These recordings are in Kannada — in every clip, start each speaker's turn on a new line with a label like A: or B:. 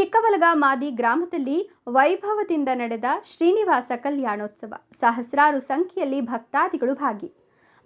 A: ಚಿಕ್ಕವಲಗ ಮಾದಿ ಗ್ರಾಮದಲ್ಲಿ ವೈಭವದಿಂದ ನಡೆದ ಶ್ರೀನಿವಾಸ ಕಲ್ಯಾಣೋತ್ಸವ. ಸಹಸ್ರಾರು ಸಂಖ್ಯೆಯಲ್ಲಿ ಭಕ್ತಾದಿಗಳು ಭಾಗಿ.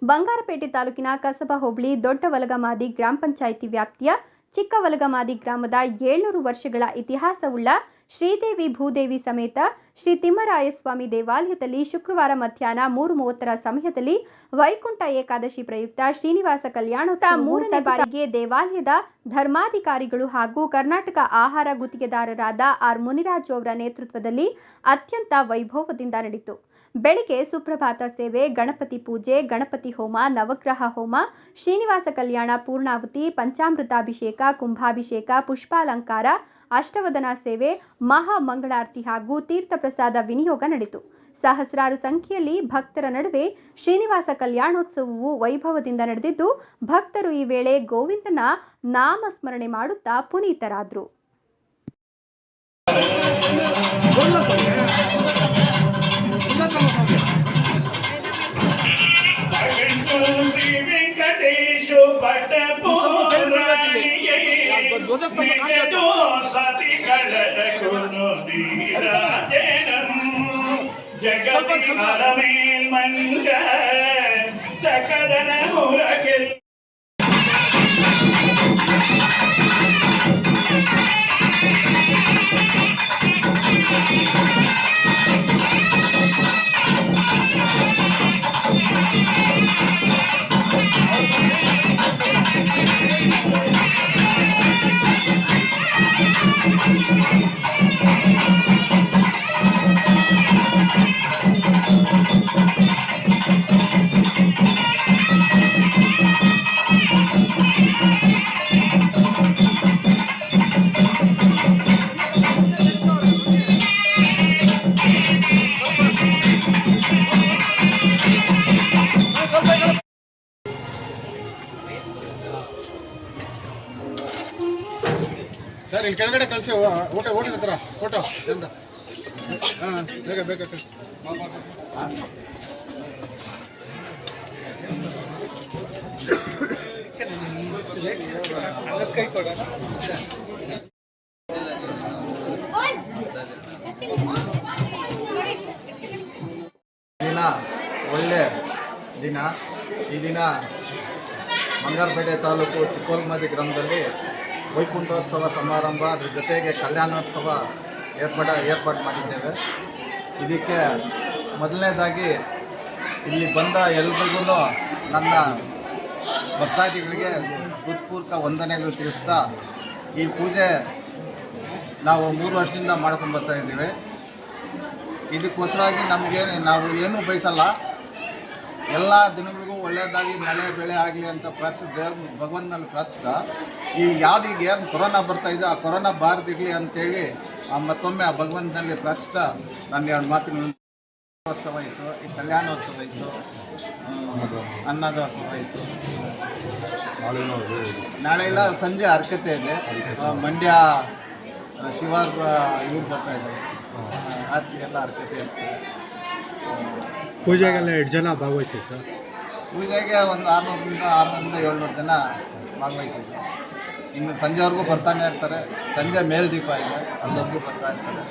A: ಬಂಗಾರಪೇಟೆ ತಾಲೂಕಿನ ಕಸಬಾ ಹೋಬಳಿ ದೊಡ್ಡವಲಗಮಾದಿ ಗ್ರಾಮ ಪಂಚಾಯಿತಿ ವ್ಯಾಪ್ತಿಯ ಚಿಕ್ಕವಲಗಮಾದಿ ಗ್ರಾಮದ ಏಳ್ನೂರು ವರ್ಷಗಳ ಇತಿಹಾಸವುಳ್ಳ ಶ್ರೀದೇವಿ ಭೂದೇವಿ ಸಮೇತ ಶ್ರೀ ತಿಮ್ಮರಾಯಸ್ವಾಮಿ ದೇವಾಲಯದಲ್ಲಿ ಶುಕ್ರವಾರ ಮಧ್ಯಾಹ್ನ ಮೂರು ಮೂವತ್ತರ ಸಮಯದಲ್ಲಿ ವೈಕುಂಠ ಏಕಾದಶಿ ಪ್ರಯುಕ್ತ ಶ್ರೀನಿವಾಸ ಕಲ್ಯಾಣೋತ್ಸವ ಮೂರನೇ ಬಾರಿಗೆ ದೇವಾಲಯದ ಧರ್ಮಾಧಿಕಾರಿಗಳು ಹಾಗೂ ಕರ್ನಾಟಕ ಆಹಾರ ಗುತ್ತಿಗೆದಾರರಾದ ಆರ್ ಮುನಿರಾಜು ಅವರ ನೇತೃತ್ವದಲ್ಲಿ ಅತ್ಯಂತ ವೈಭವದಿಂದ ನಡೆಯಿತು. ಬೆಳಿಗ್ಗೆ ಸುಪ್ರಭಾತ ಸೇವೆ, ಗಣಪತಿ ಪೂಜೆ, ಗಣಪತಿ ಹೋಮ, ನವಗ್ರಹ ಹೋಮ, ಶ್ರೀನಿವಾಸ ಕಲ್ಯಾಣ, ಪೂರ್ಣಾಹುತಿ, ಪಂಚಾಮೃತಾಭಿಷೇಕ, ಕುಂಭಾಭಿಷೇಕ, ಪುಷ್ಪಾಲಂಕಾರ, ಅಷ್ಟವದನ ಸೇವೆ ಮಹಾ ಮಂಗಳಾರತಿ ಹಾಗೂ ತೀರ್ಥ ಪ್ರಸಾದ ವಿನಿಯೋಗ ನಡೆಯಿತು. ಸಹಸ್ರಾರು ಸಂಖ್ಯೆಯಲ್ಲಿ ಭಕ್ತರ ನಡುವೆ ಶ್ರೀನಿವಾಸ ಕಲ್ಯಾಣೋತ್ಸವವು ವೈಭವದಿಂದ ನಡೆದಿದ್ದು, ಭಕ್ತರು ಈ ವೇಳೆ ಗೋವಿಂದನ ನಾಮಸ್ಮರಣೆ ಮಾಡುತ್ತಾ ಪುನೀತರಾದರು.
B: Jagat Aramil Mangal Jagat Aramil Mangal
C: sir, ಇಲ್ಲಿ ಕೆಳಗಡೆ ಕಳಿಸಿ, ಊಟ ಊಟದ ಹತ್ರ, ಫೋಟೋ ಕ್ಯಾಮ್ರಾ ಹಾಂ, ಬೇಗ ಬೇಗ ಕಳಿಸಿ.
D: ದಿನ, ಒಳ್ಳೆ ದಿನ. ಈ ದಿನ ಬಂಗಾರಪೇಟೆ ತಾಲೂಕು ಚಿಕ್ಕೋಲ್ಮದಿ ಗ್ರಾಮದಲ್ಲಿ ವೈಕುಂಠೋತ್ಸವ ಸಮಾರಂಭ, ಅದ್ರ ಜೊತೆಗೆ ಕಲ್ಯಾಣೋತ್ಸವ ಏರ್ಪಡ, ಏರ್ಪಾಡು ಮಾಡಿದ್ದೇವೆ. ಇದಕ್ಕೆ ಮೊದಲನೇದಾಗಿ ಇಲ್ಲಿ ಬಂದ ಎಲ್ರಿಗೂ ನನ್ನ ಭಕ್ತಾದಿಗಳಿಗೆ ಹೃತ್ಪೂರ್ವಕ ವಂದನೆಗಳು ತಿಳಿಸ್ತಾ ಈ ಪೂಜೆ ನಾವು ಮೂರು ವರ್ಷದಿಂದ ಮಾಡ್ಕೊಂಡು ಬರ್ತಾ ಇದ್ದೀವಿ. ಇದಕ್ಕೋಸ್ಕರಾಗಿ ನಮಗೆ ನಾವು ಏನೂ ಬಯಸಲ್ಲ. ಎಲ್ಲ ದಿನಗಳಿಗೂ ಒಳ್ಳೆಯದಾಗಿ ಮಳೆ, ಬೆಳೆ ಆಗಲಿ ಅಂತ ಪ್ರಾರ್ಥಿಸಿದ ಭಗವಂತನಲ್ಲಿ ಪ್ರಾರ್ಥಿಸ್ತಾ ಈ ಯಾವ್ದು ಈಗ ಏನು ಕೊರೋನಾ ಬರ್ತಾ ಇದೆ ಆ ಕೊರೋನಾ ಬಾರದಿರಲಿ ಅಂತೇಳಿ ಆ ಮತ್ತೊಮ್ಮೆ ಆ ಭಗವಂತನಲ್ಲಿ ಪ್ರಾರ್ಥಿಸ್ತಾ ನನ್ನ ಎರಡು ಮಾತಿನ ಉತ್ಸವ ಇತ್ತು ಈ ಕಲ್ಯಾಣೋತ್ಸವ ಇತ್ತು ಅನ್ನದೋತ್ಸವ ಇತ್ತು. ನಾಳೆ ಎಲ್ಲ ಸಂಜೆ ಅರ್ಕತೆ ಇದೆ. ಮಂಡ್ಯ ಶಿವಾರ್ ಶಿವ ಇವ್ರು ಬರ್ತಾ ಇದ್ದಾರೆ. ರಾತ್ರಿಗೆಲ್ಲ ಅರ್ಕತೆ ಇರ್ತದೆ
E: ಪೂಜೆಗೆಲ್ಲ ಎಷ್ಟು ಜನ ಭಾಗವಹಿಸಿ ಸರ್?
D: ಪೂಜೆಗೆ ಒಂದು ಆರುನೂರರಿಂದ ಆರುನೂರಿಂದ ಏಳ್ನೂರು ಜನ ಭಾಗವಹಿಸಿದ್ರು. ಇನ್ನು ಸಂಜೆವರೆಗೂ ಬರ್ತಾನೆ ಇರ್ತಾರೆ. ಸಂಜೆ ಮೇಲ್ದೀಪ ಇದೆ ಅಲ್ಲೊಬ್ಬರು ಬರ್ತಾ ಇರ್ತಾರೆ.